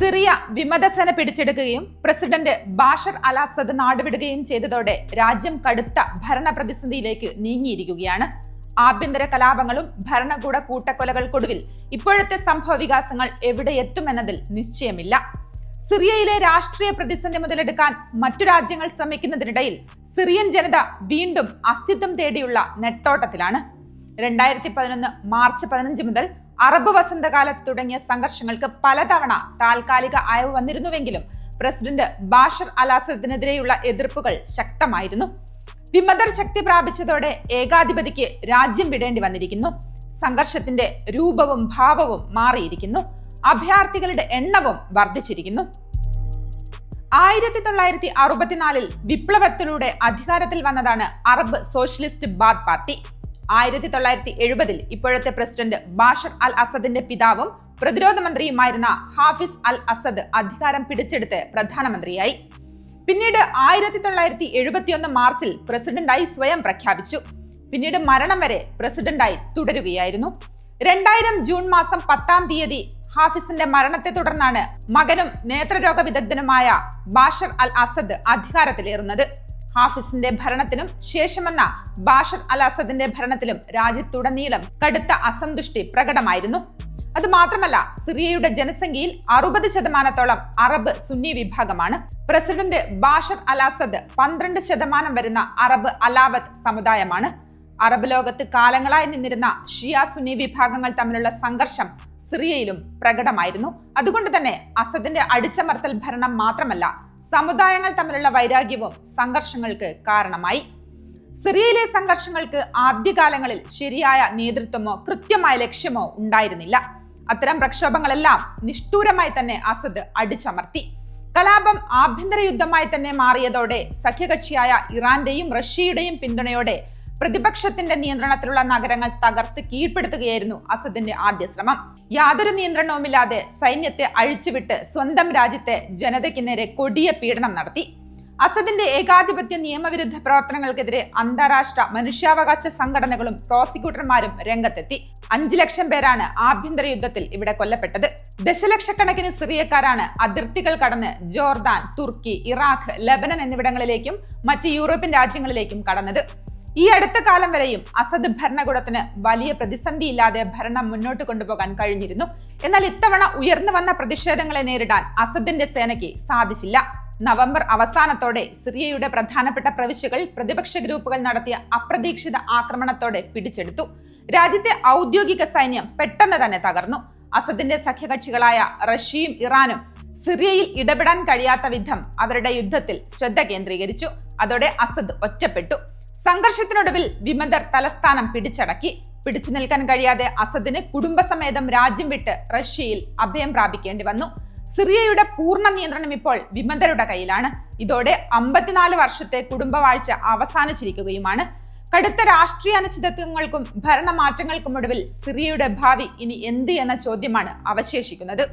Syria വിമതസേന പിടിച്ചെടുക്കുകയും president Bashar അലാസദ് നാടുവിടുകയും ചെയ്തതോടെ രാജ്യം കടുത്ത ഭരണ പ്രതിസന്ധിയിലേക്ക് നീങ്ങിയിരിക്കുകയാണ്. ആഭ്യന്തര കലാപങ്ങളും ഭരണകൂട കൂട്ടക്കൊലകൾക്കൊടുവിൽ ഇപ്പോഴത്തെ സംഭവ വികാസങ്ങൾ എവിടെ എത്തുമെന്നതിൽ നിശ്ചയമില്ല. സിറിയയിലെ രാഷ്ട്രീയ പ്രതിസന്ധി മുതലെടുക്കാൻ മറ്റു രാജ്യങ്ങൾ ശ്രമിക്കുന്നതിനിടയിൽ സിറിയൻ ജനത വീണ്ടും അസ്തിത്വം തേടിയുള്ള നെട്ടോട്ടത്തിലാണ്. രണ്ടായിരത്തി പതിനൊന്ന് മാർച്ച് പതിനഞ്ച് മുതൽ അറബ് വസന്തകാലത്ത് തുടങ്ങിയ സംഘർഷങ്ങൾക്ക് പലതവണ താൽക്കാലിക അയവ് വന്നിരുന്നുവെങ്കിലും പ്രസിഡന്റ് ബാഷർ അൽ അസദിനെതിരെയുള്ള എതിർപ്പുകൾ ശക്തമായിരുന്നു. വിമതർ ശക്തി പ്രാപിച്ചതോടെ ഏകാധിപതിക്ക് രാജ്യം വിടേണ്ടി വന്നിരിക്കുന്നു. സംഘർഷത്തിന്റെ രൂപവും ഭാവവും മാറിയിരിക്കുന്നു. അഭയാർത്ഥികളുടെ എണ്ണവും വർദ്ധിച്ചിരിക്കുന്നു. ആയിരത്തി തൊള്ളായിരത്തി അറുപത്തിനാലിൽ വിപ്ലവത്തിലൂടെ അധികാരത്തിൽ വന്നതാണ് അറബ് സോഷ്യലിസ്റ്റ് ബാദ് പാർട്ടി. ആയിരത്തി തൊള്ളായിരത്തി എഴുപതിൽ ഇപ്പോഴത്തെ പ്രസിഡന്റ് ബാഷർ അൽ അസദിന്റെ പിതാവും പ്രതിരോധ മന്ത്രിയുമായിരുന്ന ഹാഫിസ് അൽ അസദ് അധികാരം പിടിച്ചെടുത്ത് പ്രധാനമന്ത്രിയായി. പിന്നീട് ആയിരത്തി തൊള്ളായിരത്തി എഴുപത്തിയൊന്ന് മാർച്ചിൽ പ്രസിഡന്റായി സ്വയം പ്രഖ്യാപിച്ചു. പിന്നീട് മരണം വരെ പ്രസിഡന്റായി തുടരുകയായിരുന്നു. രണ്ടായിരം ജൂൺ മാസം പത്താം തീയതി ഹാഫിസിന്റെ മരണത്തെ തുടർന്നാണ് മകനും നേത്രരോഗ വിദഗ്ധനുമായ ബാഷർ അൽ അസദ് അധികാരത്തിലേറുന്നത്. ഹാഫിസിന്റെ ഭരണത്തിനും ശേഷമെന്ന ബാഷർ അൽ അസദിന്റെ ഭരണത്തിലും രാജ്യത്തുടനീളം കടുത്ത അസന്തുഷ്ടി പ്രകടമായിരുന്നു. അത് മാത്രമല്ല സിറിയയുടെ ജനസംഖ്യയിൽ അറുപത് ശതമാനത്തോളം അറബ് സുന്നി വിഭാഗമാണ്. പ്രസിഡന്റ് ബാഷർ അൽ അസദ് പന്ത്രണ്ട് ശതമാനം വരുന്ന അറബ് അലാവത്ത് സമുദായമാണ്. അറബ് ലോകത്ത് കാലങ്ങളായി നിന്നിരുന്ന ഷിയ സുന്നി വിഭാഗങ്ങൾ തമ്മിലുള്ള സംഘർഷം സിറിയയിലും പ്രകടമായിരുന്നു. അതുകൊണ്ട് തന്നെ അസദിന്റെ അടിച്ചമർത്തൽ ഭരണം മാത്രമല്ല സമുദായങ്ങൾ തമ്മിലുള്ള വൈരാഗ്യവും സംഘർഷങ്ങൾക്ക് കാരണമായി. സിറിയയിലെ സംഘർഷങ്ങൾക്ക് ആദ്യകാലങ്ങളിൽ ശരിയായ നേതൃത്വമോ കൃത്യമായ ലക്ഷ്യമോ ഉണ്ടായിരുന്നില്ല. അത്തരം പ്രക്ഷോഭങ്ങളെല്ലാം നിഷ്ഠൂരമായി തന്നെ അസദ് അടിച്ചമർത്തി. കലാപം ആഭ്യന്തര യുദ്ധമായി തന്നെ മാറിയതോടെ സഖ്യകക്ഷിയായ ഇറാന്റെയും റഷ്യയുടെയും പിന്തുണയോടെ പ്രതിപക്ഷത്തിന്റെ നിയന്ത്രണത്തിലുള്ള നഗരങ്ങൾ തകർത്ത് കീഴ്പ്പെടുത്തുകയായിരുന്നു അസദിന്റെ ആദ്യ ശ്രമം. യാതൊരു നിയന്ത്രണവുമില്ലാതെ സൈന്യത്തെ അഴിച്ചുവിട്ട് സ്വന്തം രാജ്യത്തെ ജനതയ്ക്ക് നേരെ കൊടിയ പീഡനം നടത്തി. അസദിന്റെ ഏകാധിപത്യ നിയമവിരുദ്ധ പ്രവർത്തനങ്ങൾക്കെതിരെ അന്താരാഷ്ട്ര മനുഷ്യാവകാശ സംഘടനകളും പ്രോസിക്യൂട്ടർമാരും രംഗത്തെത്തി. അഞ്ചു ലക്ഷം പേരാണ് ആഭ്യന്തര യുദ്ധത്തിൽ ഇവിടെ കൊല്ലപ്പെട്ടത്. ദശലക്ഷക്കണക്കിന് സിറിയക്കാരാണ് അതിർത്തികൾ കടന്ന് ജോർദാൻ തുർക്കി ഇറാഖ് ലബനൻ എന്നിവിടങ്ങളിലേക്കും മറ്റ് യൂറോപ്യൻ രാജ്യങ്ങളിലേക്കും കടന്നത്. ഈ അടുത്ത കാലം വരെയും അസദ് ഭരണകൂടത്തിന് വലിയ പ്രതിസന്ധിയില്ലാതെ ഭരണം മുന്നോട്ട് കൊണ്ടുപോകാൻ കഴിഞ്ഞിരുന്നു. എന്നാൽ ഇത്തവണ ഉയർന്നു വന്ന പ്രതിഷേധങ്ങളെ നേരിടാൻ അസദിന്റെ സേനയ്ക്ക് സാധിച്ചില്ല. നവംബർ അവസാനത്തോടെ സിറിയയുടെ പ്രധാനപ്പെട്ട പ്രവിശ്യകൾ പ്രതിപക്ഷ ഗ്രൂപ്പുകൾ നടത്തിയ അപ്രതീക്ഷിത ആക്രമണത്തോടെ പിടിച്ചെടുത്തു. രാജ്യത്തെ ഔദ്യോഗിക സൈന്യം പെട്ടെന്ന് തന്നെ തകർന്നു. അസദിന്റെ സഖ്യകക്ഷികളായ റഷ്യയും ഇറാനും സിറിയയിൽ ഇടപെടാൻ കഴിയാത്ത വിധം അവരുടെ യുദ്ധത്തിൽ ശ്രദ്ധ കേന്ദ്രീകരിച്ചു. അതോടെ അസദ് ഒറ്റപ്പെട്ടു. സംഘർഷത്തിനൊടുവിൽ വിമതർ തലസ്ഥാനം പിടിച്ചടക്കി. പിടിച്ചു നിൽക്കാൻ കഴിയാതെ അസദിന് കുടുംബസമേതം രാജ്യം വിട്ട് റഷ്യയിൽ അഭയം പ്രാപിക്കേണ്ടി വന്നു. സിറിയയുടെ പൂർണ നിയന്ത്രണം ഇപ്പോൾ വിമതരുടെ കയ്യിലാണ്. ഇതോടെ അമ്പത്തിനാല് വർഷത്തെ കുടുംബവാഴ്ച അവസാനിച്ചിരിക്കുകയുമാണ്. കടുത്ത രാഷ്ട്രീയ അനിശ്ചിതത്വങ്ങൾക്കും ഭരണമാറ്റങ്ങൾക്കും ഒടുവിൽ സിറിയയുടെ ഭാവി ഇനി എന്ത് എന്ന ചോദ്യമാണ് അവശേഷിക്കുന്നത്.